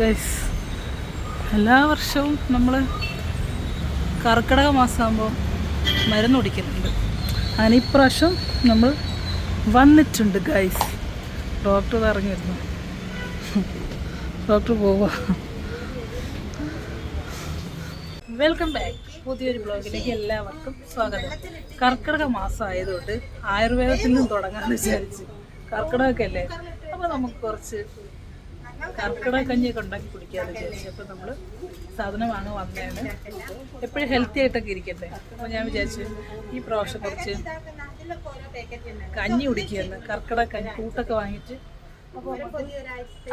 Guys എല്ലാ വർഷവും നമ്മൾ കർക്കിടക മാസമാകുമ്പോൾ മരുന്ന് കുടിക്കുന്നുണ്ട്. അങ്ങനെ ഇപ്രാവശ്യം നമ്മൾ വന്നിട്ടുണ്ട് ഗൈസ് ഡോക്ടർ ഇറങ്ങി വരുന്നു ഡോക്ടർ പോവാ. വെൽക്കം ബാക്ക് പുതിയൊരു ബ്ലോഗിലേക്ക് എല്ലാവർക്കും സ്വാഗതം. കർക്കിടക മാസം ആയതുകൊണ്ട് ആയുർവേദത്തിൽ നിന്നും തുടങ്ങാമെന്ന് വിചാരിച്ച്. കർക്കിടകമൊക്കെ അല്ലേ? അപ്പോൾ നമുക്ക് കുറച്ച് കർക്കിടക കഞ്ഞിയൊക്കെ ഉണ്ടാക്കി കുടിക്കാതെ വിചാരിച്ചു. അപ്പോൾ നമ്മൾ സാധനം വാങ്ങാൻ വന്നതാണ്. എപ്പോഴും ഹെൽത്തി ആയിട്ടൊക്കെ ഇരിക്കട്ടെ. അപ്പോൾ ഞാൻ വിചാരിച്ചു ഈ പ്രാവശ്യം കുറച്ച് കഞ്ഞി കുടിക്കുകയെന്ന് കർക്കിടക കഞ്ഞി കൂട്ടൊക്കെ വാങ്ങിച്ച്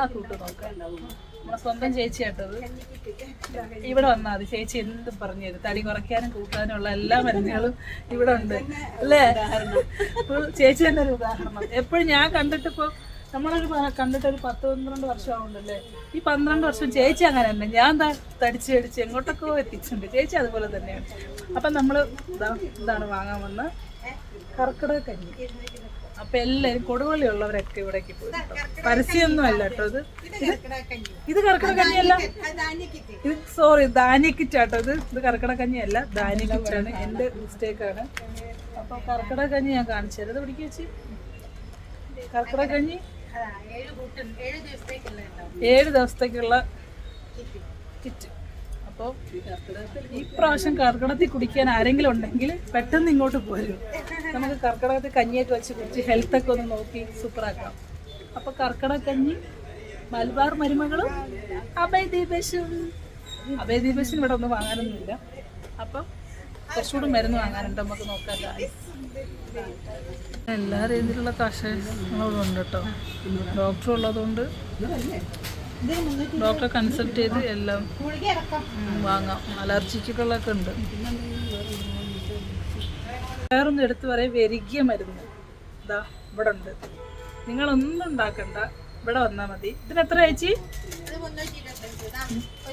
ആ കൂട്ട് നോക്കാം. സ്വന്തം സ്വന്തം ചേച്ചിയാട്ടത്. ഇവിടെ വന്നാൽ മതി. ചേച്ചി എന്തും പറഞ്ഞു തരും. തടി കുറയ്ക്കാനും കൂട്ടാനും ഉള്ള എല്ലാ മരുന്നുകളും ഇവിടെ ഉണ്ട്. അല്ലേ? ചേച്ചി തന്നെ ഒരു ഉദാഹരണം. എപ്പോഴും ഞാൻ കണ്ടിട്ടിപ്പോൾ നമ്മളൊരു കണ്ടിട്ട് ഒരു പത്ത് പന്ത്രണ്ട് വർഷം ആവുന്നുണ്ടല്ലേ ഈ പന്ത്രണ്ട് വർഷം ചേച്ചി അങ്ങനെ തന്നെ ഞാൻ തടിച്ച് തടിച്ച് എങ്ങോട്ടൊക്കെ എത്തിച്ചിട്ടുണ്ട്. ചേച്ചി അതുപോലെ തന്നെയാണ്. അപ്പം നമ്മൾ ഇതാ ഇതാണ് വാങ്ങാൻ വന്ന കർക്കിടക കഞ്ഞി. അപ്പം എല്ലാവരും കൊടുവള്ളി ഉള്ളവരൊക്കെ ഇവിടേക്ക് പോയി. പരസ്യമൊന്നും അല്ല കേട്ടോ ഇത്. ഇത് കർക്കിടക കഞ്ഞിയല്ല. ഇത് സോറി ധാന്യക്കിറ്റ് ആട്ടോ ഇത്. ഇത് കർക്കിടക കഞ്ഞിയല്ല. ധാന്യക്കിറ്റാണ് എന്റെ മിസ്റ്റേക്കാണ് അപ്പോൾ കർക്കിടക കഞ്ഞി ഞാൻ കാണിച്ചു തരാം. ഇത് പിടിക്കുക വെച്ച് കർക്കിടക കഞ്ഞി. ഏഴ് ദിവസത്തേക്കുള്ള കിറ്റ്. അപ്പോൾ ഈ പ്രാവശ്യം കർക്കിടകത്തിൽ കുടിക്കാൻ ആരെങ്കിലും ഉണ്ടെങ്കിൽ പെട്ടെന്ന് ഇങ്ങോട്ട് പോരും. നമുക്ക് കർക്കിടകത്തിൽ കഞ്ഞിയൊക്കെ വെച്ച് കുടിച്ച് ഹെൽത്തൊക്കെ ഒന്ന് നോക്കി സൂപ്പറാക്കാം അപ്പോൾ കർക്കിടക കഞ്ഞി മലബാർ മരുമകളും അഭയദീപേശും. അഭയദീപേശും ഇവിടെ ഒന്നും വാങ്ങാനൊന്നുമില്ല. അപ്പം കുറച്ചുകൂടി മരുന്ന് വാങ്ങാനുണ്ട്. നമുക്ക് നോക്കാം. എല്ലാ രീതിയിലുള്ള കഷായങ്ങളും ഉണ്ട് കേട്ടോ. ഡോക്ടർ ഉള്ളതുകൊണ്ട് ഡോക്ടറെ കൺസൾട്ട് ചെയ്ത് എല്ലാം വാങ്ങാം. അലർജിക്കുകളൊക്കെ ഉണ്ട്. വേറൊന്നും എടുത്ത് പറയാം. വെരികിയ മരുന്ന് ഇതാ ഇവിടെ ഉണ്ട്. നിങ്ങളൊന്നും ഉണ്ടാക്കണ്ട. ഇവിടെ വന്നാൽ മതി. ഇതിന് എത്ര ചേച്ചി?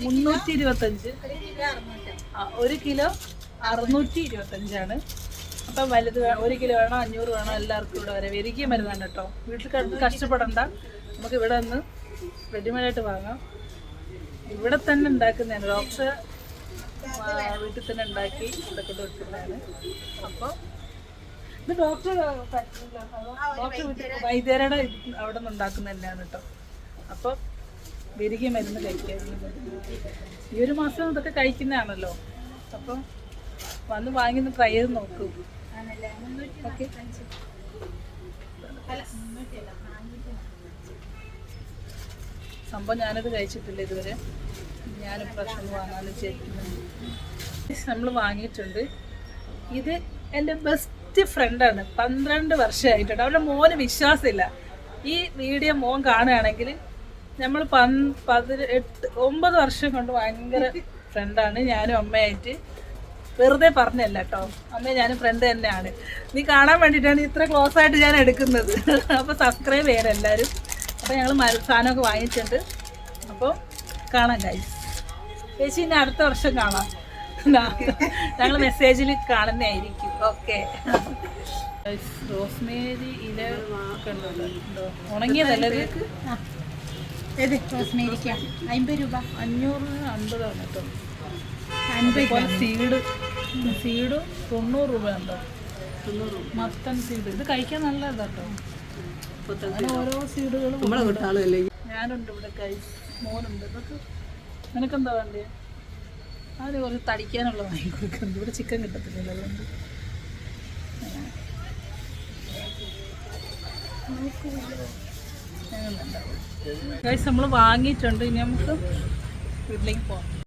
മുന്നൂറ്റി ഇരുപത്തഞ്ച്. ഒരു കിലോ അറുന്നൂറ്റി ഇരുപത്തഞ്ചാണ് അപ്പം വലുത് ഒരു കിലോ വേണോ അഞ്ഞൂറ് വേണോ എല്ലാവർക്കും ഇവിടെ വരെ. വരികയും മരുന്നാണ് കേട്ടോ. വീട്ടിൽ കിടന്ന് കഷ്ടപ്പെടണ്ട. നമുക്ക് ഇവിടെ നിന്ന് റെഡിമെയ്ഡായിട്ട് വാങ്ങാം. ഇവിടെ തന്നെ ഉണ്ടാക്കുന്നതാണ്. ഡോക്ടർ വീട്ടിൽ തന്നെ ഉണ്ടാക്കി ഇവിടെ കൊണ്ട് വെക്കുന്നതാണ് അപ്പോൾ ഇത് ഡോക്ടർ ഡോക്ടർ വീട്ടിൽ വൈദ്യരുടെ അവിടെ നിന്ന് ഉണ്ടാക്കുന്ന തന്നെയാണ് കേട്ടോ. അപ്പോൾ വിരികെ മരുന്ന് കഴിക്കാൻ ഈ ഒരു മാസം ഇതൊക്കെ കഴിക്കുന്നതാണല്ലോ. അപ്പോൾ വന്ന് വാങ്ങി ട്രൈ ചെയ്ത് നോക്കൂ. ഓക്കെ സംഭവം ഞാനത് കഴിച്ചിട്ടില്ല ഇതുവരെ. ഞാൻ പ്രശ്നം വാങ്ങാൻ വിചാരിക്കുന്നുണ്ട് നമ്മൾ വാങ്ങിയിട്ടുണ്ട്. ഇത് എന്റെ ബെസ്റ്റ് ഫ്രണ്ടാണ് പന്ത്രണ്ട് വർഷമായിട്ടുണ്ട് അവരുടെ മോന് വിശ്വാസമില്ല. ഈ വീഡിയോ മോൻ കാണുകയാണെങ്കിൽ നമ്മൾ പൻ പതിനെട്ട് ഒമ്പത് വർഷം കൊണ്ട് ഭയങ്കര ഫ്രണ്ടാണ് ഞാനും അമ്മയായിട്ട്. വെറുതെ പറഞ്ഞല്ല കേട്ടോ അമ്മ ഞാൻ ഫ്രണ്ട് തന്നെയാണ്. നീ കാണാൻ വേണ്ടിയിട്ടാണ് ഇത്ര ക്ലോസ് ആയിട്ട് ഞാൻ എടുക്കുന്നത്. അപ്പോൾ സബ്സ്ക്രൈബ് ചെയ്യണം എല്ലാവരും അപ്പോൾ ഞങ്ങൾ സാധനമൊക്കെ വാങ്ങിച്ചിട്ടുണ്ട്. അപ്പോൾ കാണാം ഗൈസ് ചേച്ചി ഇനി അടുത്ത വർഷം കാണാം. ഞങ്ങൾ മെസ്സേജിൽ കാണുന്നതായിരിക്കും. ഓക്കെ റോസ്മേരി ഇല? ഉണങ്ങിയതല്ലേ റോസ്മേരിക്ക അമ്പത് രൂപ. അഞ്ഞൂറ് അൻപതാണ് കേട്ടോ സീഡ് സീഡ് തൊണ്ണൂറ് രൂപ ഉണ്ടോ മത്തൻ സീഡ് ഇത് കഴിക്കാൻ നല്ലതാ കേട്ടോ അങ്ങനെ ഓരോ സീഡുകളും ഞാനുണ്ട് ഇവിടെ കൈ മോനുണ്ട് ഇതൊക്കെ നിനക്കെന്താ വേണ്ടേ അതിന് കുറച്ച് തടിക്കാനുള്ള വാങ്ങി കൊടുക്കുന്നുണ്ട് ഇവിടെ ചിക്കൻ കിട്ടത്തില്ലല്ലോ അതുകൊണ്ട് ഗൈസ് നമ്മൾ വാങ്ങിയിട്ടുണ്ട് ഇനി നമുക്ക് വീട്ടിലേക്ക് പോകാം